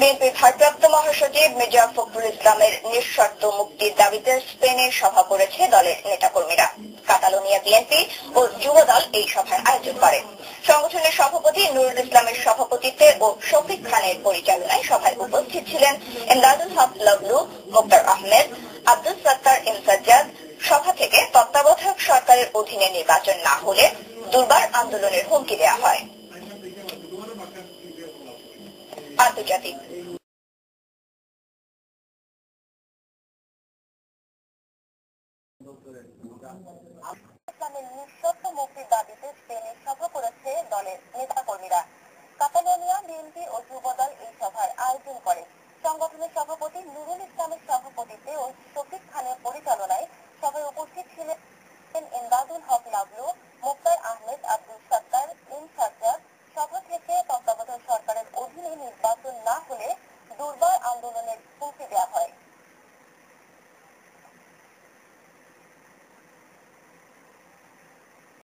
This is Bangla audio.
বিএনপির ভারপ্রাপ্ত মহাসচিব মির্জা ফখরুল ইসলামের নিঃশর্ত মুক্তির দাবিতে স্পেনে সভা করেছে দলের নেতাকর্মীরা। কাতালোনিয়া বিএনপি ও যুবদল এই সভার আয়োজন করে। সংগঠনের সভাপতি নুরুল ইসলামের সভাপতিত্বে ও শফিক খানের পরিচালনায় সভায় উপস্থিত ছিলেন এমদাদুল হক লবলু, মোক্তার আহমেদ আব্দুল সত্তার এম সাজ্জাদ সভা থেকে তত্ত্বাবধায়ক সরকারের অধীনে নির্বাচন না হলে দুর্বার আন্দোলনের হুমকি দেওয়া হয়। আন্তর্জাতিক। ইসলামের নিঃশর্ত মুক্তির দাবিতে স্পেনে সভা করেছে দলের নেতাকর্মীরা। কাতালোনিয়া, বিএনপি ও যুবদল এই সভার আয়োজন করে। সংগঠনের সভাপতি নুরুল ইসলামের সভাপতিত্বে ও শফিক খানের পরিচালনায় সভায় উপস্থিত ছিলেন ইমদাদুল হক লাবলু দুর্বল আন্দোলনের হুমকি দেওয়া হয়।